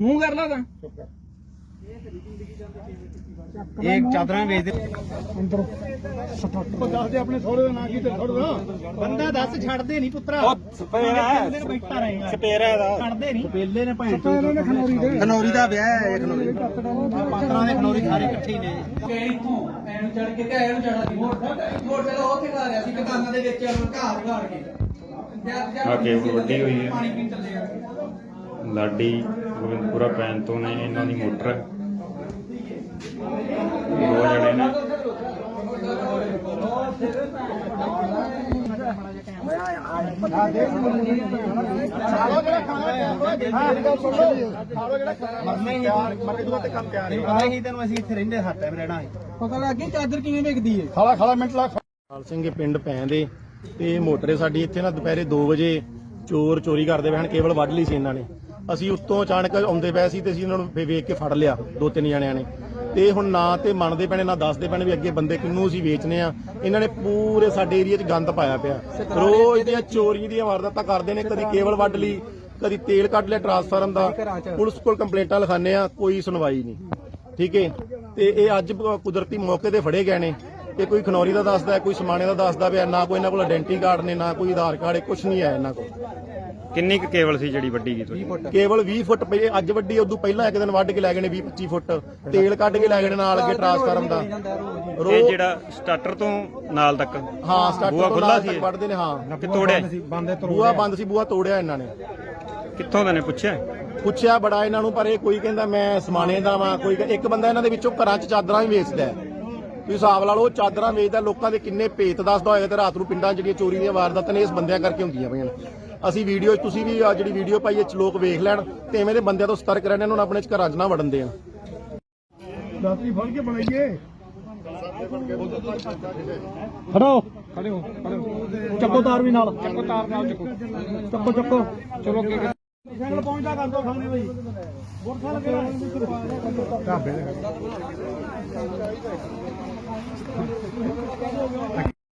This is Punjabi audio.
ਮੂੰਹ ਕਰ ਲਾ ਤਾਂ। ਇਹ ਚਾਦਰਾਂ ਵੇਚਦੇ ਅੰਦਰ ਸਟਾਰਟ ਦੱਸ ਦੇ ਆਪਣੇ ਸਹੁਰੇ ਦਾ ਨਾਂ ਕੀ ਤੇ ਛੱਡ ਦਾ? ਬੰਦਾ ਦੱਸ ਛੱਡਦੇ ਨਹੀਂ ਪੁੱਤਰਾ। ਉਹ ਸਪੇਰਾ ਨੇ ਬੈਠਾ ਰਹੇਗਾ? ਸਪੇਰਾ ਦਾ। ਛੱਡਦੇ ਨਹੀਂ। ਪੇਲੇ ਨੇ ਭੈਣ ਤਾਂ ਇਹਨਾਂ ਨੇ ਖਨੌਰੀ ਦੇ। ਖਨੌਰੀ ਦਾ ਵਿਆਹ ਹੈ ਖਨੌਰੀ। ਪਾਤਰਾਂ ਦੇ ਖਨੌਰੀ ਸਾਰੇ ਇਕੱਠੇ ਹੀ ਨੇ। ਇੱਥੋਂ ਐਨੂੰ ਚੜ ਕੇ ਤੇ ਐਨੂੰ ਚੜਾ ਸੀ। ਮੋੜ ਮੋੜ ਤੇ ਉੱਥੇ ਖਾ ਰਿਆ ਸੀ ਦੁਕਾਨਾਂ ਦੇ ਵਿੱਚ ਘਾੜ ਘਾੜ ਕੇ। ਆ ਕੇਬਲ ਵੱਡੀ ਹੋਈ ਹੈ। ਚੱਲੇ ਲਾਡੀ। ਗੋਬਿੰਦਪੁਰਾ ਪੈਨ ਤੋਂ ਨੇ ਇਹਨਾਂ ਦੀ ਮੋਟਰ। ਦੋ ਜਣੇ ਨੇ। ਪਤਾ ਲੱਗ ਚਾਦਰ ਕਿਵੇਂ ਵਿਕਦੀ ਏ। ਖਾਲਾ ਖਾਲਾ ਮਿੰਟ ਲਾ ਲਾਲ ਸਿੰਘ ਦੇ ਪਿੰਡ ਪੈਂਦੇ ਤੇ ਮੋਟਰੇ ਸਾਡੀ ਇੱਥੇ ਨਾ ਦੁਪਹਿਰੇ 2 ਵਜੇ ਚੋਰ ਚੋਰੀ ਕਰਦੇ ਹਨ ਕੇਵਲ ਵੱਢ ਲਈ ਸੀ ਇਹਨਾਂ ਨੇ। ਅਸੀਂ ਉੱਤੋਂ ਅਚਾਨਕ ਆਉਂਦੇ ਪਏ ਸੀ ਤੇ ਅਸੀਂ ਇਹਨਾਂ ਨੂੰ ਫੇ ਵੇਖ ਕੇ ਫੜ ਲਿਆ ਦੋ ਤਿੰਨ ਜਣਿਆਂ ਨੇ। ਤੇ ਹੁਣ ਨਾ ਤੇ ਮੰਨਦੇ ਪੈਣੇ ਨਾ ਦੱਸਦੇ ਪੈਣੇ ਵੀ ਅੱਗੇ ਬੰਦੇ ਕਿੰਨੂੰ ਅਸੀਂ ਵੇਚਨੇ ਆ। ਇਹਨਾਂ ਨੇ ਪੂਰੇ ਸਾਡੇ ਏਰੀਆ 'ਚ ਗੰਦ ਪਾਇਆ ਪਿਆ। ਰੋਜ਼ ਦੀਆਂ ਚੋਰੀ ਦੀਆਂ ਵਾਰਦਾਤਾਂ ਕਰਦੇ ਨੇ ਕਦੀ ਕੇਵਲ ਵੱਢ ਲਈ ਕਦੀ ਤੇਲ ਕੱਢ ਲਿਆ ਟਰਾਂਸਫਾਰਮ ਦਾ ਪੁਲਿਸ ਕੋਲ ਕੰਪਲੇਂਟਾਂ ਲਿਖਾਉਂਦੇ ਆ ਕੋਈ ਸੁਣਵਾਈ ਨਹੀਂ। ਠੀਕ ਹੈ ਤੇ ਇਹ ਅੱਜ ਕੁਦਰਤੀ ਮੌਕੇ ਤੇ ਫੜੇ ਗਏ ਨੇ। ਤੇ ਕੋਈ ਖਨੌਰੀ ਦਾ ਦੱਸਦਾ ਹੈ, ਕੋਈ ਸਮਾਣੇ ਦਾ ਦੱਸਦਾ ਪਿਆ ਨਾ ਕੋਈ ਇਹਨਾਂ ਕੋਲ ਆਇਡੈਂਟੀ ਕਾਰਡ ਨੇ ਨਾ ਕੋਈ ਆਧਾਰ ਕਾਰਡ ਹੈ ਕੁਝ ਨਹੀਂ ਹੈ ਇਹਨਾਂ ਕੋਲ। ਕਿੰਨੀ ਕੁ ਕੇਬਲ ਸੀ ਜਿਹੜੀ ਵੱਡੀ ਗਈ ਤੁਸੀਂ ਕੇਵਲ 20 ਫੁੱਟ ਪਈ ਅੱਜ ਵੱਡੀ ਉਦੋਂ ਪਹਿਲਾਂ ਇੱਕ ਦਿਨ ਵੱਢ ਕੇ ਲੈ ਗਏ ਨੇ 20 25 ਫੁੱਟ। ਤੇਲ ਕੱਢ ਕੇ ਲੈ ਗਏ ਨੇ ਨਾਲ ਅੱਗੇ ਟਰਾਂਸਫਾਰਮ ਦਾ। ਇਹ ਜਿਹੜਾ ਸਟਾਰਟਰ ਤੋਂ ਨਾਲ ਤੱਕ? ਹਾਂ ਸਟਾਰਟ ਬੂਹਾ ਖੁੱਲਾ ਸੀ? ਇਹ? ਵੱਢਦੇ ਨੇ ਹਾਂ। ਕਿ ਤੋੜਿਆ? ਬੂਹਾ ਬੰਦ ਸੀ ਬੂਹਾ ਤੋੜਿਆ ਇਹਨਾਂ ਨੇ। ਕਿੱਥੋਂ ਦਾ ਨੇ ਪੁੱਛਿਆ? ਪੁੱਛਿਆ ਬੜਾ ਇਹਨਾਂ ਨੂੰ ਪਰ ਇਹ ਕੋਈ ਕਹਿੰਦਾ ਮੈਂ ਸਮਾਣੇ ਦਾ ਵਾਂ ਕੋਈ ਕਹਿੰਦਾ- ਇੱਕ ਬੰਦਾ ਇਹਨਾਂ ਦੇ ਵਿੱਚੋਂ ਘਰਾਂ 'ਚ ਚਾਦਰਾਂ ਵੀ ਵੇਚਦਾ ਹੈ। ਤੁਸੀਂ ਹਿਸਾਬ ਲਾ ਲਓ ਉਹ ਚਾਦਰਾਂ ਵੇਚਦਾ ਲੋਕਾਂ ਦੇ ਕਿੰਨੇ ਭੇਤ ਦੱਸਦਾ ਹੋਏਗਾ ਤੇ ਰਾਤ ਨੂੰ ਪਿੰਡਾਂ 'ਚ ਜਿਹੜੀਆਂ ਚੋਰੀ ਦੀਆਂ ਵਾਰਦਾਤਾਂ ਨੇ ਇਸ ਬੰਦਿਆਂ ਕਰਕੇ ਹੁੰਦੀਆਂ ਪਈਆਂ ਨੇ। ਅਸੀਂ ਵੀਡੀਓ 'ਚ ਤੁਸੀਂ ਵੀ ਆਹ ਜਿਹੜੀ ਵੀਡੀਓ ਪਾਈ ਇਹ 'ਚ ਲੋਕ ਵੇਖ ਲੈਣ ਤੇ ਐਵੇਂ ਦੇ ਬੰਦਿਆਂ ਤੋਂ ਸਤਰਕ ਰਹਿਣ ਇਹਨਾਂ ਨੂੰ ਆਪਣੇ 'ਚ ਘਰਾਂ 'ਚ ਨਾ ਵੜਨ ਦੇਣ। ਦਾਤਰੀ ਫੜ ਕੇ ਬਣਾਈਏ। ਖੜੋ ਖੜੇ ਹੋ ਖੜੇ ਹੋ। ਚੱਕੋ ਤਾਰ ਵੀ ਨਾਲ। ਚੱਕੋ ਤਾਰ ਨਾਲ ਚੱਕੋ। ਚੱਕੋ ਚੱਕੋ। ਚਲੋ ਕੀ ਸਾਈਕਲ ਪਹੁੰਚਦਾ ਕਰ ਦੋ ਸਾਹਮਣੇ ਬਈ। ਮੋਟਰਸਾਈਕਲ ਕਿਹੜਾ ਢਾਬੇ ਦੇ।